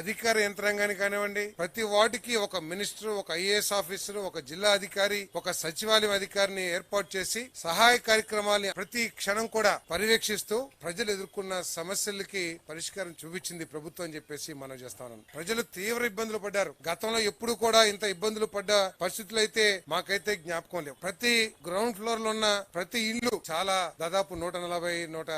అధికార యంత్రాంగాన్ని కానివ్వండి ప్రతి వార్డుకి ఒక మినిస్టర్ ఒక ఐఏఎస్ ఆఫీసర్ ఒక జిల్లా అధికారి ఒక సచివాలయం అధికారిని ఏర్పాటు చేసి సహాయ కార్యక్రమాల్ని ప్రతి క్షణం కూడా పర్యవేక్షిస్తూ ప్రజలు ఎదుర్కొన్న సమస్యలకి పరిష్కారం చూపించింది ప్రభుత్వం అని చెప్పేసి మనం చేస్తాను ప్రజలు తీవ్ర ఇబ్బందులు పడ్డారు. గతంలో ఎప్పుడు కూడా ఇంత ఇబ్బందులు పడ్డ పరిస్థితులు అయితే మాకైతే జ్ఞాపకం లేవు. ప్రతి గ్రౌండ్ ఫ్లోర్లో ఉన్న ప్రతి ఇల్లు చాలా దాదాపు నూట నలభై నూట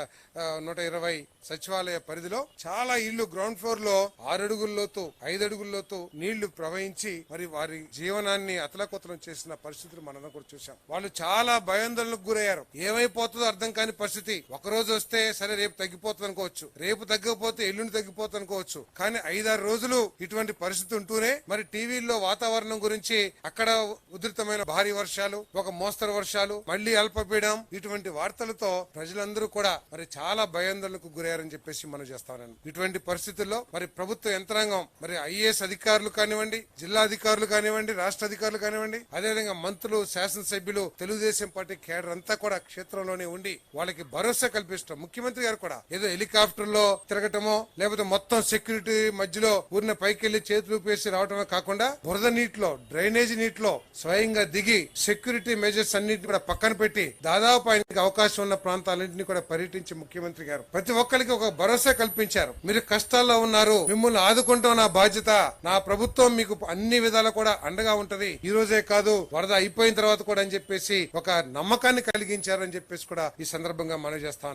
నూట ఇరవై సచివాలయ పరిధిలో చాలా ఇల్లు గ్రౌండ్ ఫ్లోర్లో ఆరు అడుగుల ఐదడుగుల్లోతో ఐదు నీళ్ళు ప్రవహించి మరి వారి జీవనాన్ని అతలకుతలం చేసిన పరిస్థితులు మనం కూడా చూసాం వాళ్ళు చాలా భయాందోళనకు గురయ్యారు. ఏమైపోతుందో అర్థం కాని పరిస్థితి. ఒక రోజు వస్తే సరే రేపు తగ్గిపోతుంది అనుకోవచ్చు. రేపు తగ్గకపోతే ఎల్లుండి తగ్గిపోతుంది అనుకోవచ్చు. కానీ ఐదారు రోజులు ఇటువంటి పరిస్థితి ఉంటూనే మరి టీవీల్లో వాతావరణం గురించి అక్కడ ఉధృతమైన భారీ వర్షాలు ఒక మోస్తరు వర్షాలు మళ్ళీ అల్పపీడం ఇటువంటి వార్తలతో ప్రజలందరూ కూడా మరి చాలా భయాందోళనకు గురయ్యారని చెప్పేసి మనం చేస్తామని ఇటువంటి పరిస్థితుల్లో మరి ప్రభుత్వం యంత్రాంగం మరి ఐఏఎస్ అధికారులు కానివ్వండి జిల్లా అధికారులు కానివ్వండి రాష్ట్ర అధికారులు కానివ్వండి అదేవిధంగా మంత్రులు శాసనసభ్యులు తెలుగుదేశం పార్టీ కేడర్ అంతా కూడా క్షేత్రంలోనే ఉండి వాళ్ళకి భరోసా కల్పిస్తాం. ముఖ్యమంత్రి గారు కూడా ఏదో హెలికాప్టర్లో తిరగటమో లేకపోతే మొత్తం సెక్యూరిటీ మధ్యలో ఊరిన పైకి వెళ్ళి చేతులు ఊపేసి రావటమే కాకుండా బురద నీటిలో డ్రైనేజ్ నీటిలో స్వయంగా దిగి సెక్యూరిటీ మెజర్స్ అన్నింటినీ కూడా పక్కన పెట్టి దాదాపు ఆయనకి అవకాశం ఉన్న ప్రాంతాలన్నింటినీ కూడా పర్యటించి ముఖ్యమంత్రి గారు ప్రతి ఒక్కరికి ఒక భరోసా కల్పించారు. మీరు కష్టాల్లో ఉన్నారు మిమ్మల్ని ఆదుకుంటాం నా బాధ్యత. నా ప్రభుత్వం మీకు అన్ని విధాలా కూడా అండగా ఉంటది. ఈ రోజే కాదు వరద అయిపోయిన తర్వాత కూడా అని చెప్పేసి ఒక నమ్మకాన్ని కలిగించారని చెప్పేసి కూడా ఈ సందర్భంగా మనం చేస్తా